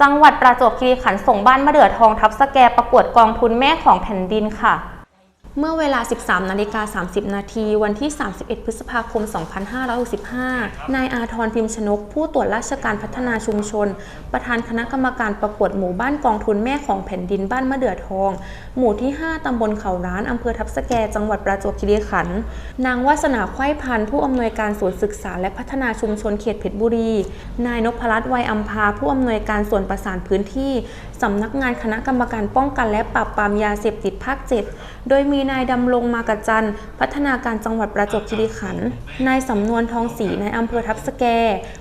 จังหวัดประจวบคีรีขันธ์ส่งบ้านมะเดื่อทองทับสแกประกวดกองทุนแม่ของแผ่นดินค่ะ เมื่อเวลา 13 นาฬิกา 30 นาที วันที่ 31 พฤษภาคม 2565 นายอาทรพิมพ์ชนก ผู้ตรวจราชการพัฒนาชุมชน ประธานคณะกรรมการประกวดหมู่บ้านกองทุนแม่ของแผ่นดินบ้านมะเดื่อทอง หมู่ที่ 5 ตำบลเขาร้าน อำเภอทับสแก จังหวัดประจวบคีรีขันธ์ นางวาสนาไข้พันธ์ ผู้อำนวยการศูนย์ศึกษาและพัฒนาชุมชนเขตเพชรบุรี นายนพรัตน์วัยอัมพา ผู้อำนวยการส่วนประสานพื้นที่ สำนักงานคณะกรรมการป้องกันและปราบปรามยาเสพติดภาค 7 โดยมีนายดำรงมากระจันพัฒนาการจังหวัดประจวบคีรีขันธ์นายสำนวนทองศรีนายอำเภอทับสแก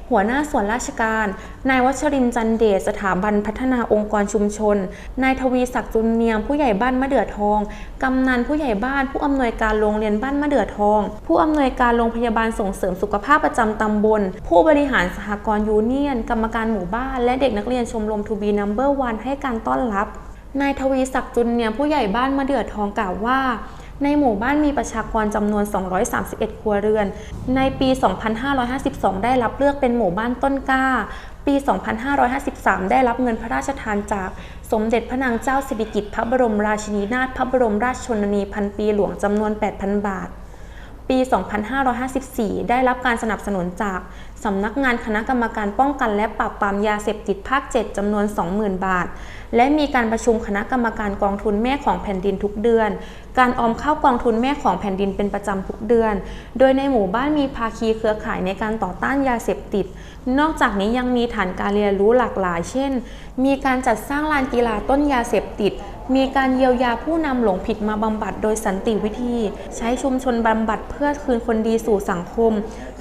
หัวหน้าส่วนราชการ นายวัชรินจันเดชสถาบันพัฒนาองค์กรชุมชน นายทวีศักดิ์จุนเนียมผู้ใหญ่บ้านมะเดื่อทองกำนันผู้ใหญ่บ้าน ผู้อำนวยการโรงเรียนบ้านมะเดื่อทอง ผู้อำนวยการโรงพยาบาลส่งเสริมสุขภาพประจำตำบล ผู้บริหารสหกรณ์ยูเนียน กรรมการหมู่บ้าน และเด็กนักเรียนชมรมทูบีนัมเบอร์วันให้การต้อนรับ นายทวีศักดิ์จุนเนียผู้ใหญ่บ้านมะเดื่อทองกล่าวว่า ในหมู่บ้านมีประชากรจำนวน 231 ครัวเรือน ในปี 2552 ได้รับเลือกเป็นหมู่บ้านต้นกล้า ปี 2553 ได้รับเงินพระราชทานจากสมเด็จพระนางเจ้าสิริกิติ์พระบรมราชินีนาถพระบรมราชชนนีพันปีหลวงจำนวน 8,000 บาท ปี 2554 ได้รับการสนับสนุนจากสำนักงานคณะกรรมการป้องกันและปราบปรามยาเสพติดภาค 7จำนวน 20,000 บาท และมีการประชุมคณะกรรมการกองทุนแม่ของแผ่นดินทุกเดือน การออมเข้ากองทุนแม่ของแผ่นดินเป็นประจำทุกเดือน โดยในหมู่บ้านมีภาคีเครือข่ายในการต่อต้านยาเสพติด นอกจากนี้ยังมีฐานการเรียนรู้หลากหลาย เช่น มีการจัดสร้างลานกีฬาต้นยาเสพติด มีการเยียวยาผู้นำหลงผิดมาบำบัดโดยสันติวิธี ใช้ชุมชนบำบัดเพื่อคืนคนดีสู่สังคม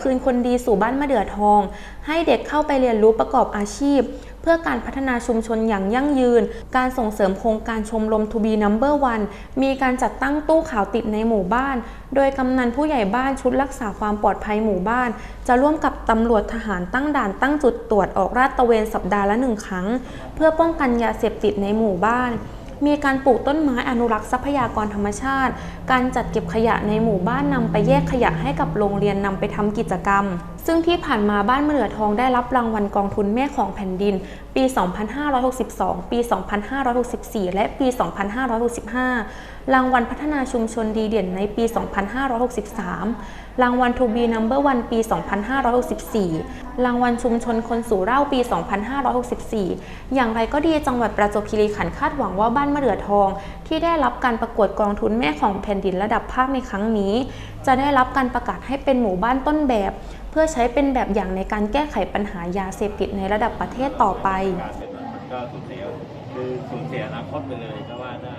คืนคนดีสู่บ้านมะเดื่อทอง ให้เด็กเข้าไปเรียนรู้ประกอบอาชีพ เพื่อการพัฒนาชุมชนอย่างยั่งยืน การส่งเสริมโครงการชมรมทูบีนัมเบอร์วันมีการจัดตั้งตู้ข่าวติดในหมู่บ้าน โดยกำนันผู้ใหญ่บ้านชุดรักษาความปลอดภัยหมู่บ้าน จะร่วมกับตำรวจทหารตั้งด่านตั้งจุดตรวจออกราดตระเวนสัปดาห์ละหนึ่งครั้ง เพื่อป้องกันยาเสพติดในหมู่บ้าน มีการปลูกต้นไม้อนุรักษ์ทรัพยากรธรรมชาติ การจัดเก็บขยะในหมู่บ้านนำไปแยกขยะให้กับโรงเรียนนำไปทำกิจกรรม ซึ่งที่ผ่านมาบ้านมะเดือทองได้รับรางวัลกองทุนแม่ของแผ่นดิน ปี 2562 ปี 2564 และปี 2565 รางวัลพัฒนาชุมชนดีเด่นในปี 2563 รางวัลทูบีนัมเบอร์วันปี 2564 รางวัลชุมชนคนสู่เล่าปี 2564 อย่างไรก็ดีจังหวัดประจวบคีรีขันธ์คาดหวังว่าบ้านมะเดื่อทอง ที่ได้รับการประกวดกองทุนแม่ของแผ่นดินระดับภาคในครั้งนี้ จะได้รับการประกาศให้เป็นหมู่บ้านต้นแบบ พื่อใช้เป็นแบบอย่างในการแก้ไขปัญหายาเสพติดในระดับประเทศต่อไป ก็สูญเสียคือสูญเสียอนาคตไปเลยก็ว่าได้